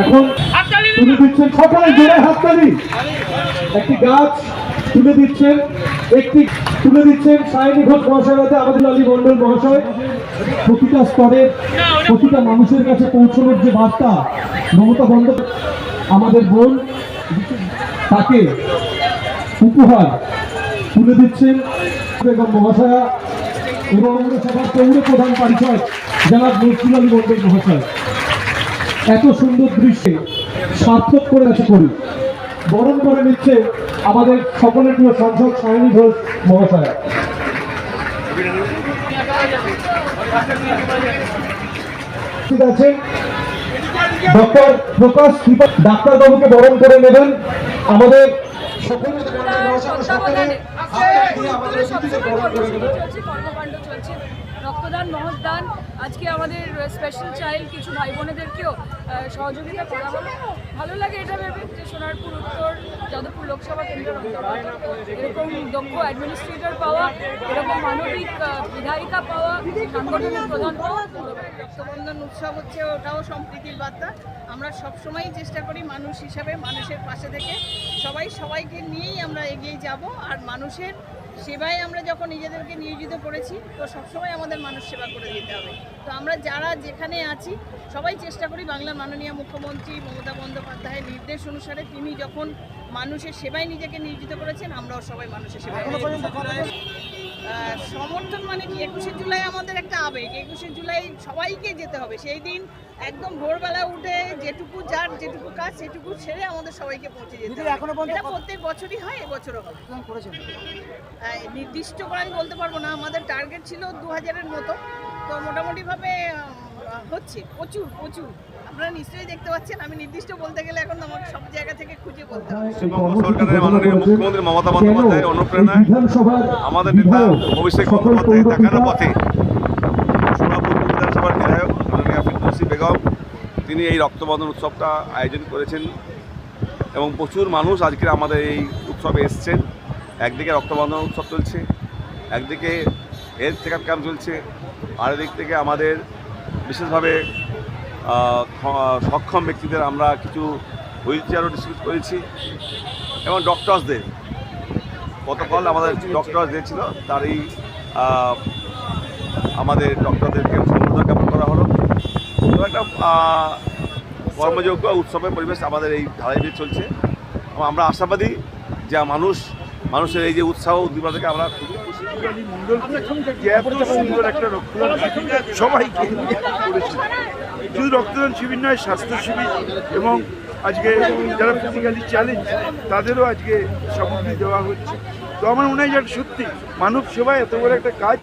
এখন তুলে দিচ্ছেন সকলে জোরে হাততালি। একটি গাছ তুলে দিচ্ছেন, একটি তুলে দিচ্ছেন সায়নী ঘোষ মহাশয়ের হাতে আমাদের আলী মন্ডল মহাশয়। প্রতিটা স্তরে, প্রতিটা মানুষের কাছে পৌঁছানোর যে বার্তা, মমতা বন্দ্যোপাধ্যায়, আমাদের বোন, তাকে উপহার তুলে দিচ্ছেন বেগম মহাশয়া এবং পৌরসভার পৌর প্রধান পরিচয় জনাব নজরুল আলী মন্ডল মহাশয়। এত সুন্দর দৃশ্যে সার্থক করে আছে করি বরণ করে নিচ্ছে আমাদের সকলের প্রিয় সংসদ সায়নী ঘোষ মহাশয়। ঠিক আছে? ডক্টর প্রকাশ ত্রিপাঠী ডাক্তারবাবুকে বরণ করে নেবেন। আমাদের দিয়ে আমাদের রক্তদান মহদান আজকে আমাদের স্পেশাল চাইল্ড কিছু ভাই বোনেদেরকেও সহযোগিতা করা হলো। ভালো লাগে এটা ভেবে যে সোনারপুর, উত্তর, যাদবপুর লোকসভা কেন্দ্রের অন্তর্গত এরকম দক্ষ অ্যাডমিনিস্ট্রেটর পাওয়া, এরকম মানবিক বিধায়িকা পাওয়া, সাংগঠনিক প্রধান পাওয়া, রক্তবন্ধন উৎসব হচ্ছে, ওটাও সম্প্রীতির বার্তা। আমরা সবসময়ই চেষ্টা করি মানুষ হিসাবে, মানুষের পাশে থেকে। সবাই সবাইকে নিয়েই আমরা এগিয়ে যাব, আর মানুষের সেবায় আমরা যখন নিজেদেরকে নিয়োজিত করেছি তো সবসময় আমাদের মানুষ সেবা করে দিতে হবে। তো আমরা যারা যেখানে আছি সবাই চেষ্টা করি বাংলার মাননীয় মুখ্যমন্ত্রী মমতা বন্দ্যোপাধ্যায়ের নির্দেশ অনুসারে তিনি যখন মানুষের সেবায় নিজেকে নিয়োজিত করেছেন আমরাও সবাই মানুষের সেবায় সমর্থন মানে কি? একুশে জুলাই আমাদের একটা আবেগ। একুশে জুলাই সবাইকে যেতে হবে। সেই দিন একদম ভোরবেলা উঠে যেটুকু যার যেটুকু কাজ সেটুকু ছেড়ে আমাদের সবাইকে পৌঁছে যেতে হবে। এখনও এটা প্রত্যেক বছরই হয় এবছরও হবে নির্দিষ্ট করে আমি বলতে পারব না। আমাদের টার্গেট ছিল দু হাজারের মতো। তো মোটামুটিভাবে হচ্ছে প্রচুর প্রচুর। আপনারা নিশ্চয়ই দেখতে পাচ্ছেন আমি নির্দিষ্ট বলতে গেলে এখন আমাকে সব জায়গা থেকে খুঁজে বলতে হবে। পশ্চিমবঙ্গ সরকারের মাননীয় মুখ্যমন্ত্রী মমতা বন্দ্যোপাধ্যায়ের অনুপ্রেরণায় আমাদের নেতা অভিষেক বন্দ্যোপাধ্যায় দেখানো পৌরপিতা পথে সোনাপুর বিধানসভার বিধায়ক মাননীয় ফিরদৌসি বেগম তিনি এই রক্তবন্ধন উৎসবটা আয়োজন করেছেন এবং প্রচুর মানুষ আজকে আমাদের এই উৎসবে এসছেন। একদিকে রক্তবন্ধন উৎসব চলছে একদিকে হেলথ চেক আপ ক্যাম্প চলছে আর এদিক থেকে আমাদের বিশেষভাবে সক্ষম ব্যক্তিদের আমরা কিছু হুইল চেয়ারও ডিস্ট্রিবিউট করেছি এবং ডক্টরসদের। গতকাল আমাদের ডক্টর যে ছিল, তারই আমাদের ডক্টরদেরকে সম্বোধন জ্ঞাপন করা হলো। একটা কর্মযোগ্য উৎসবের পরিবেশ আমাদের এই ধারাবাহিক চলছে। এবং আমরা আশাবাদী যে মানুষ মানুষের এই যে উৎসাহ উদ্দীপনা থেকে আমরা সুন্দর একটা রক্তদান শুধু রক্তদান শিবির নয়, স্বাস্থ্য শিবির এবং আজকে যারা ফিজিক্যালি চ্যালেঞ্জ তাদেরও আজকে সামগ্রী দেওয়া হচ্ছে। তো আমার মনে হয় যে সত্যি মানব সেবা এত বড় একটা কাজ